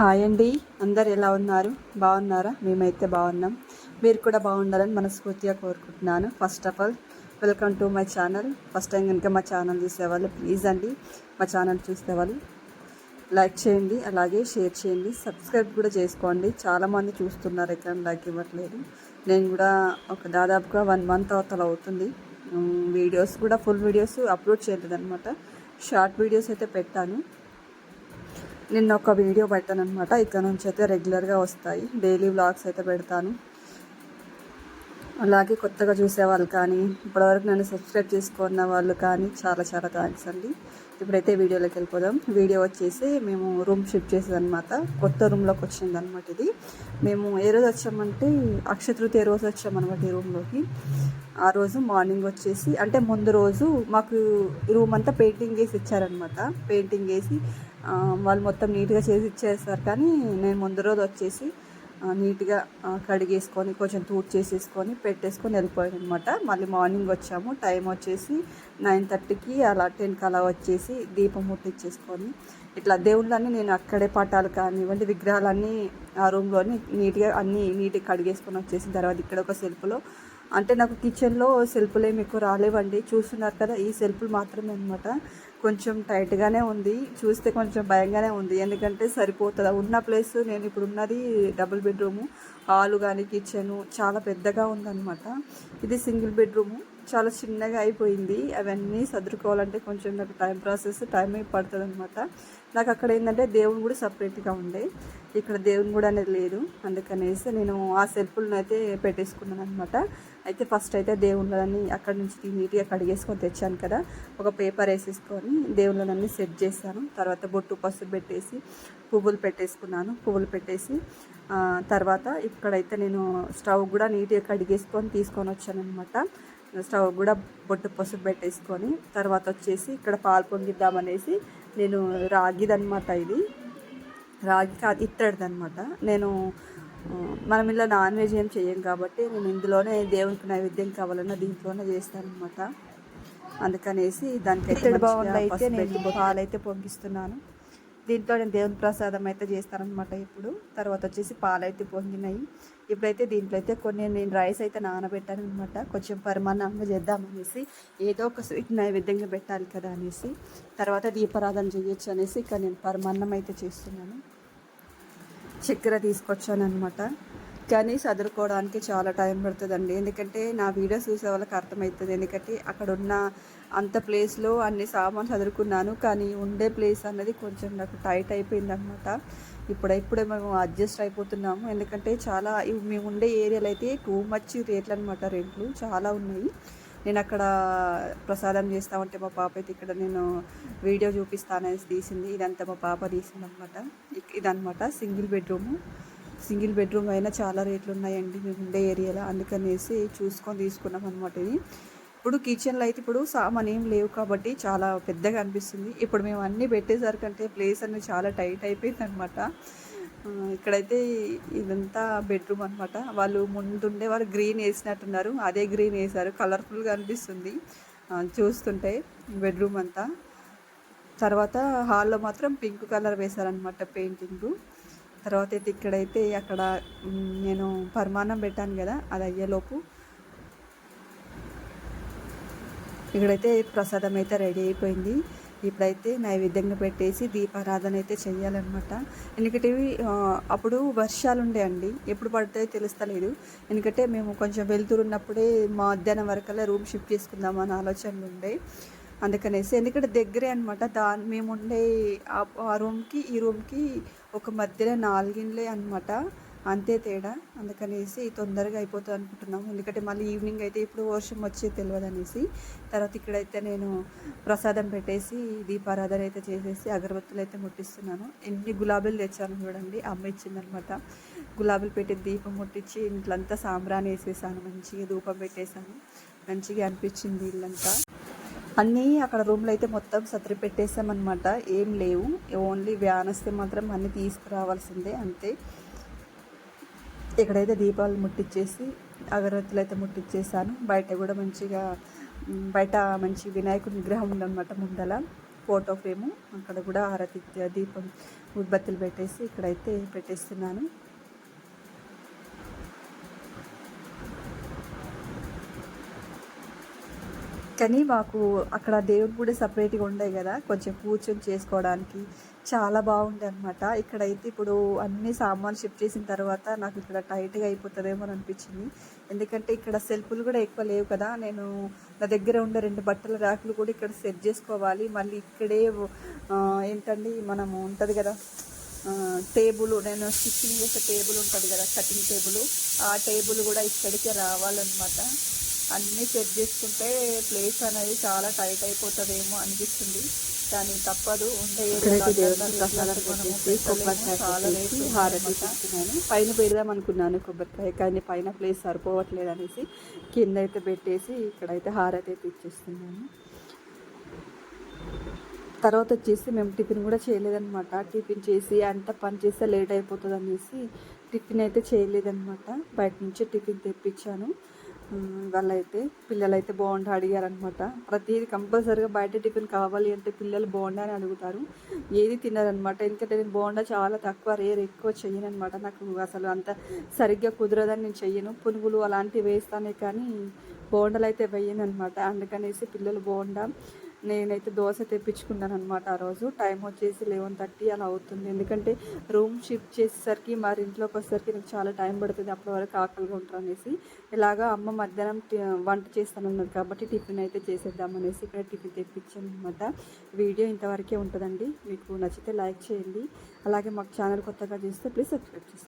Hi అండి. అందరు ఎలా ఉన్నారు? బాగున్నారా? మేమైతే బాగున్నాం. మీరు కూడా బాగుండాలని మనస్ఫూర్తిగా కోరుకుంటున్నాను. First of all welcome to my channel first time కనుక మా ఛానల్ చూసేవాళ్ళు ప్లీజ్ అండి. మా ఛానల్ చూసేవాళ్ళు లైక్ చేయండి అలాగే షేర్ చేయండి. సబ్స్క్రైబ్ కూడా చేసుకోండి. చాలామంది చూస్తున్నారు ఎక్కడ లైక్ ఇవ్వట్లేదు. నేను కూడా ఒక దాదాపుగా వన్ మంత్ అవతల అవుతుంది. వీడియోస్ కూడా ఫుల్ వీడియోస్ అప్లోడ్ చేయలేదు అనమాట షార్ట్ వీడియోస్ అయితే పెట్టాను. నిన్న ఒక వీడియో పెట్టాను అనమాట ఇక్కడ నుంచి అయితే రెగ్యులర్గా వస్తాయి. డైలీ వ్లాగ్స్ అయితే పెడతాను. అలాగే కొత్తగా చూసే వాళ్ళు కానీ ఇప్పటివరకు నన్ను సబ్స్క్రైబ్ చేసుకున్న వాళ్ళు కానీ చాలా చాలా థ్యాంక్స్ అండి. ఇప్పుడైతే వీడియోలోకి వెళ్ళిపోదాం. వీడియో వచ్చేసి మేము రూమ్ షిఫ్ట్ చేసేది అనమాట కొత్త రూమ్లోకి వచ్చింది అనమాట ఇది. మేము ఏ రోజు వచ్చామంటే అక్షయ తృతీయ రోజు వచ్చామన్నమాట ఈ రూమ్లోకి. ఆ రోజు మార్నింగ్ వచ్చేసి అంటే ముందు రోజు మాకు రూమ్ అంతా పెయింటింగ్ వేసి ఇచ్చారనమాట పెయింటింగ్ వేసి వాళ్ళు మొత్తం నీట్గా చేసి ఇచ్చేస్తారు కానీ నేను ముందు రోజు వచ్చేసి నీట్గా కడిగేసుకొని కొంచెం తూట్ చేసేసుకొని పెట్టేసుకొని వెళ్ళిపోయాను అనమాట మళ్ళీ మార్నింగ్ వచ్చాము. టైం వచ్చేసి నైన్ థర్టీకి అలా టెన్కి అలా వచ్చేసి దీపం ముట్టించేసుకొని ఇట్లా దేవుళ్ళన్నీ నేను అక్కడే పటాలు కానివ్వండి విగ్రహాలన్నీ ఆ రూమ్లోని నీట్గా అన్నీ నీట్గా కడిగేసుకొని వచ్చేసిన తర్వాత ఇక్కడ ఒక సెల్ఫ్లో అంటే నాకు కిచెన్లో సెల్ఫ్లు ఏమి ఎక్కువ రాలేవండి. చూస్తున్నారు కదా ఈ సెల్ఫ్లు మాత్రమే అనమాట కొంచెం టైట్గానే ఉంది. చూస్తే కొంచెం భయంగానే ఉంది. ఎందుకంటే సరిపోతుందా? ఉన్న ప్లేస్ నేను ఇప్పుడు ఉన్నది డబుల్ బెడ్రూము హాలు కానీ కిచెను చాలా పెద్దగా ఉందన్నమాట. ఇది సింగిల్ బెడ్రూము చాలా చిన్నగా అయిపోయింది. అవన్నీ సర్దుకోవాలంటే కొంచెం నాకు టైం ప్రాసెస్ టైం పడుతుంది అనమాట నాకు అక్కడ ఏంటంటే దేవుని కూడా సపరేట్గా ఉండే. ఇక్కడ దేవుని కూడా అనేది లేదు. అందుకనేసి నేను ఆ సెల్ఫులను అయితే పెట్టేసుకున్నాను అనమాట అయితే ఫస్ట్ అయితే దేవుళ్ళని అక్కడ నుంచి నీట్గా కడిగేసుకొని తెచ్చాను కదా ఒక పేపర్ వేసేసుకొని దేవుళ్ళని సెట్ చేశాను. తర్వాత బొట్టు పసుపు పెట్టేసి పువ్వులు పెట్టేసుకున్నాను. పువ్వులు పెట్టేసి తర్వాత ఇక్కడైతే నేను స్టవ్ కూడా నీట్గా కడిగేసుకొని తీసుకొని వచ్చాను అనమాట స్టవ్ కూడా బొట్టు పసుపు పెట్టేసుకొని తర్వాత వచ్చేసి ఇక్కడ పాలు పొంగిద్దామనేసి నేను రాగిదనమాట ఇది. రాగి కాదు ఇత్తడిదనమాట నేను మనం ఇలా నాన్ వెజ్ ఏం చేయం కాబట్టి నేను ఇందులోనే దేవునికి నైవేద్యం కావాలన్నా దీంట్లోనే చేస్తాను అనమాట అందుకనేసి దానికి అయితే నేను పాలైతే పొంగిస్తున్నాను. దీంట్లో నేను దేవుని ప్రసాదం అయితే చేస్తానన్నమాట ఇప్పుడు. తర్వాత వచ్చేసి పాలు అయితే పొంగినాయి. ఇప్పుడైతే దీంట్లో అయితే కొన్ని నేను రైస్ అయితే నానబెట్టాను అనమాట కొంచెం పరిమాణంగా చేద్దామనేసి ఏదో ఒక స్వీట్ నైవేద్యంగా పెట్టాలి కదా అనేసి. తర్వాత దీపారాధన చేయొచ్చు అనేసి ఇక్కడ నేను పరిమాణం అయితే చేస్తున్నాను. చక్కెర తీసుకొచ్చాను అనమాట కానీ చదువుకోవడానికి చాలా టైం పడుతుందండి. ఎందుకంటే నా వీడియోస్ చూసే వాళ్ళకి అర్థమవుతుంది. ఎందుకంటే అక్కడ ఉన్న అంత ప్లేస్లో అన్ని సామాన్లు చదువుకున్నాను కానీ ఉండే ప్లేస్ అన్నది కొంచెం నాకు టైట్ అయిపోయింది అనమాట ఇప్పుడు ఇప్పుడే మేము అడ్జస్ట్ అయిపోతున్నాము. ఎందుకంటే చాలా మేము ఉండే ఏరియాలో అయితే టూ మచ్ రేట్లు అనమాట రెంట్లు. చాలా ఉన్నాయి. నేను అక్కడ ప్రసాదం చేస్తామంటే మా పాప అయితే ఇక్కడ నేను వీడియో చూపిస్తానని తీసింది. ఇదంతా మా పాప తీసింది అనమాట ఇదనమాట సింగిల్ బెడ్రూము. సింగిల్ బెడ్రూమ్ అయినా చాలా రేట్లు ఉన్నాయండి మేము ఉండే ఏరియాలో. అందుకనేసి చూసుకొని తీసుకున్నాం అనమాట ఇది. ఇప్పుడు కిచెన్లో అయితే ఇప్పుడు సామాన్ ఏం లేవు కాబట్టి చాలా పెద్దగా అనిపిస్తుంది. ఇప్పుడు మేము అన్నీ పెట్టేసరికంటే ప్లేస్ అనేది చాలా టైట్ అయిపోయింది అనమాట ఇక్కడైతే ఇదంతా బెడ్రూమ్ అనమాట వాళ్ళు ముందుండే వాళ్ళు గ్రీన్ వేసినట్టున్నారు. అదే గ్రీన్ వేశారు. కలర్ఫుల్గా అనిపిస్తుంది. చూస్తుంటే బెడ్రూమ్ అంతా. తర్వాత హాల్లో మాత్రం పింక్ కలర్ వేశారనమాట పెయింటింగ్. తర్వాత అయితే ఇక్కడైతే అక్కడ నేను పరిమాణం పెట్టాను కదా అది అయ్యేలోపు. ఇక్కడైతే ప్రసాదం అయితే రెడీ అయిపోయింది. ఇప్పుడైతే నైవేద్యంగా పెట్టేసి దీపారాధన అయితే చేయాలన్నమాట ఎందుకంటే అప్పుడు వర్షాలు ఉండే అండి. ఎప్పుడు పడతాయో తెలుస్తలేదు. ఎందుకంటే మేము కొంచెం వెళ్తున్నప్పుడే మధ్యాహ్నం వరకల్లా రూమ్ షిఫ్ట్ చేసుకుందాం అనే ఆలోచనలు ఉండే అందుకనేసి ఎందుకంటే దగ్గరే అనమాట దాని మేము ఉండే ఆ- ఆ రూమ్కి ఈ రూమ్కి ఒక మధ్యలో నాలుగిండ్లే అనమాట అంతే తేడా. అందుకనేసి తొందరగా అయిపోతుంది అనుకుంటున్నాము. ఎందుకంటే మళ్ళీ ఈవినింగ్ అయితే ఇప్పుడు వర్షం వచ్చే తెలియదు అనేసి తర్వాత ఇక్కడైతే నేను ప్రసాదం పెట్టేసి దీపారాధన అయితే చేసేసి అగరబత్తులు అయితే ముట్టిస్తున్నాను. ఎన్ని గులాబీలు తెచ్చాను చూడండి. అమ్మ ఇచ్చిందనమాట. గులాబీలు పెట్టి దీపం ముట్టించి ఇంట్లంతా సాంబ్రాన్ని వేసేసాను. మంచిగా ధూపం పెట్టేశాను. మంచిగా అనిపించింది ఇల్లంతా. అన్నీ అక్కడ రూమ్లో అయితే మొత్తం సత్రి పెట్టేసామన్నమాట ఏం లేవు. ఓన్లీ వ్యాన్ వస్తే మాత్రం అన్నీ తీసుకురావాల్సిందే అంతే. ఇక్కడైతే దీపాలు ముట్టించేసి అగరత్తులు అయితే ముట్టించేసాను బయట కూడా మంచిగా బయట మంచి వినాయకుడి విగ్రహం ఉందన్నమాట ముందల ఫోటో ఫ్రేము. అక్కడ కూడా హారతి దీపం ఉత్పత్తులు పెట్టేసి ఇక్కడైతే పెట్టేస్తున్నాను. కానీ మాకు అక్కడ దేవుడు కూడా సపరేట్గా ఉండే కదా కొంచెం కూర్చొని చేసుకోవడానికి చాలా బాగుండే అనమాట ఇక్కడైతే ఇప్పుడు అన్ని సామాన్లు షిఫ్ట్ చేసిన తర్వాత నాకు ఇక్కడ టైట్గా అయిపోతుందేమో అని అనిపించింది. ఎందుకంటే ఇక్కడ సెల్ఫ్లు కూడా ఎక్కువ లేవు కదా నేను నా దగ్గర ఉండే రెండు బట్టల ర్యాకులు కూడా ఇక్కడ సెట్ చేసుకోవాలి. మళ్ళీ ఇక్కడే ఏంటండి మనము ఉంటుంది కదా టేబుల్ నేను స్టిచ్చింగ్ చేసే టేబుల్ ఉంటుంది కదా కటింగ్ టేబుల్ ఆ టేబుల్ కూడా ఇక్కడికే రావాలన్నమాట. అన్నీ సెట్ చేసుకుంటే ప్లేస్ అనేది చాలా టైట్ అయిపోతుందేమో అనిపిస్తుంది. కానీ తప్పదు. ఉండే పైన పెడదాం అనుకున్నాను కొబ్బరికాయ కానీ పైన ప్లేస్ సరిపోవట్లేదు అనేసి కింద అయితే పెట్టేసి ఇక్కడైతే హారతి అయితే ఇచ్చేస్తున్నాను. తర్వాత వచ్చేసి మేము టిఫిన్ కూడా చేయలేదన్నమాట. టిఫిన్ చేసి అంత పని చేస్తే లేట్ అయిపోతుంది అనేసి టిఫిన్ అయితే చేయలేదన్నమాట. బయట నుంచి టిఫిన్ తెప్పించాను. వాళ్ళైతే పిల్లలైతే అయితే బాగుండా అడిగారనమాట ప్రతిదీ కంపల్సరీగా బయట టిఫిన్ కావాలి అంటే పిల్లలు బాగుండా అని అడుగుతారు. ఏది తిన్నారనమాట ఎందుకంటే నేను బాగుండా చాలా తక్కువ రేర్ ఎక్కువ చెయ్యను అనమాట నాకు అసలు అంత సరిగ్గా కుదరదని నేను చెయ్యను. పునుగులు అలాంటివి వేస్తానే కానీ బోండాలు అయితే వేయను అనమాట అందుకనేసి పిల్లలు బోండా నేనైతే దోశ తెప్పించుకున్నాను అనమాట ఆ రోజు. టైం వచ్చేసి లెవెన్ థర్టీ అలా అవుతుంది. ఎందుకంటే రూమ్ షిఫ్ట్ చేసేసరికి మరి ఇంట్లోకి వచ్చేసరికి నాకు చాలా టైం పడుతుంది. అప్పటి వరకు ఆకలిగా ఉంటారు అనేసి. ఇలాగా అమ్మ మధ్యాహ్నం వంట చేస్తానన్నారు కాబట్టి టిఫిన్ అయితే చేసేద్దాం అనేసి ఇక్కడ టిఫిన్ తెప్పించాను అనమాట వీడియో ఇంతవరకే ఉంటుందండి. మీకు నచ్చితే లైక్ చేయండి. అలాగే మాకు ఛానల్ కొత్తగా చూస్తే ప్లీజ్ సబ్స్క్రైబ్ చేస్తాను